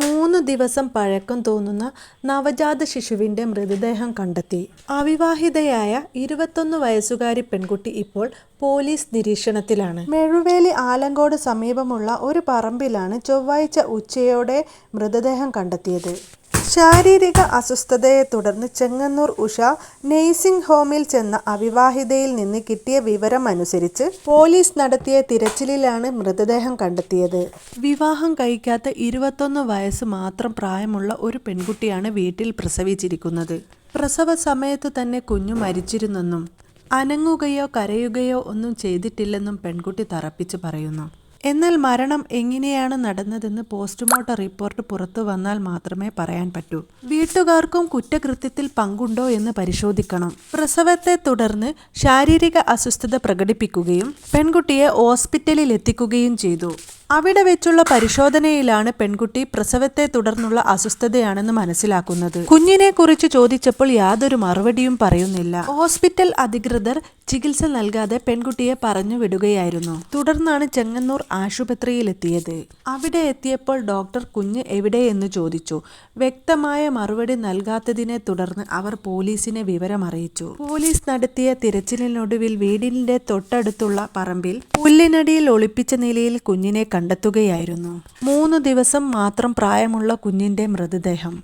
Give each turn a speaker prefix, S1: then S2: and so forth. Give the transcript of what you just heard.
S1: മൂന്ന് ദിവസം പഴക്കം തോന്നുന്ന നവജാത ശിശുവിന്റെ മൃതദേഹം കണ്ടെത്തി. അവിവാഹിതയായ ഇരുപത്തൊന്ന് വയസ്സുകാരി പെൺകുട്ടി ഇപ്പോൾ പോലീസ് നിരീക്ഷണത്തിലാണ്. മെഴുവേലി ആലങ്കോട് സമീപമുള്ള ഒരു പറമ്പിലാണ് ചൊവ്വാഴ്ച ഉച്ചയോടെ മൃതദേഹം കണ്ടെത്തിയത്. ശാരീരിക അസ്വസ്ഥതയെ തുടർന്ന് ചെങ്ങന്നൂർ ഉഷ നേഴ്സിംഗ് ഹോമിൽ ചെന്ന അവിവാഹിതയിൽ നിന്ന് കിട്ടിയ വിവരം അനുസരിച്ച് പോലീസ് നടത്തിയ തിരച്ചിലിലാണ് മൃതദേഹം കണ്ടെത്തിയത്. വിവാഹം കഴിക്കാത്ത ഇരുപത്തൊന്ന് വയസ്സ് മാത്രം പ്രായമുള്ള ഒരു പെൺകുട്ടിയാണ് വീട്ടിൽ പ്രസവിച്ചിരിക്കുന്നത്. പ്രസവ സമയത്ത് തന്നെ കുഞ്ഞു മരിച്ചിരുന്നെന്നും അനങ്ങുകയോ കരയുകയോ ഒന്നും ചെയ്തിട്ടില്ലെന്നും പെൺകുട്ടി തറപ്പിച്ച് പറയുന്നു. എന്നാൽ മരണം എങ്ങനെയാണ് നടന്നതെന്ന് പോസ്റ്റ്മോർട്ടം റിപ്പോർട്ട് പുറത്തു വന്നാൽ മാത്രമേ പറയാൻ പറ്റൂ. വീട്ടുകാർക്കും കുറ്റകൃത്യത്തിൽ പങ്കുണ്ടോ എന്ന് പരിശോധിക്കണം. പ്രസവത്തെ തുടർന്ന് ശാരീരിക അസ്വസ്ഥത പ്രകടിപ്പിക്കുകയും പെൺകുട്ടിയെ ഹോസ്പിറ്റലിൽ എത്തിക്കുകയും ചെയ്തു. അവിടെ വെച്ചുള്ള പരിശോധനയിലാണ് പെൺകുട്ടി പ്രസവത്തെ തുടർന്നുള്ള അസ്വസ്ഥതയാണെന്ന് മനസ്സിലാക്കുന്നത്. കുഞ്ഞിനെ കുറിച്ച് ചോദിച്ചപ്പോൾ യാതൊരു മറുപടിയും പറയുന്നില്ല. ഹോസ്പിറ്റൽ അധികൃതർ ചികിത്സ നൽകാതെ പെൺകുട്ടിയെ പറഞ്ഞു വിടുകയായിരുന്നു. തുടർന്നാണ് ചെങ്ങന്നൂർ ആശുപത്രിയിലെത്തിയത്. അവിടെ എത്തിയപ്പോൾ ഡോക്ടർ കുഞ്ഞ് എവിടെയെന്ന് ചോദിച്ചു. വ്യക്തമായ മറുപടി നൽകാത്തതിനെ തുടർന്ന് അവർ പോലീസിനെ വിവരമറിയിച്ചു. പോലീസ് നടത്തിയ തിരച്ചിലിനൊടുവിൽ വീടിന്റെ തൊട്ടടുത്തുള്ള പറമ്പിൽ പുല്ലിനടിയിൽ ഒളിപ്പിച്ച നിലയിൽ കുഞ്ഞിനെ കണ്ടെത്തുകയായിരുന്നു. മൂന്ന് ദിവസം മാത്രം പ്രായമുള്ള കുഞ്ഞിന്റെ മൃതദേഹം.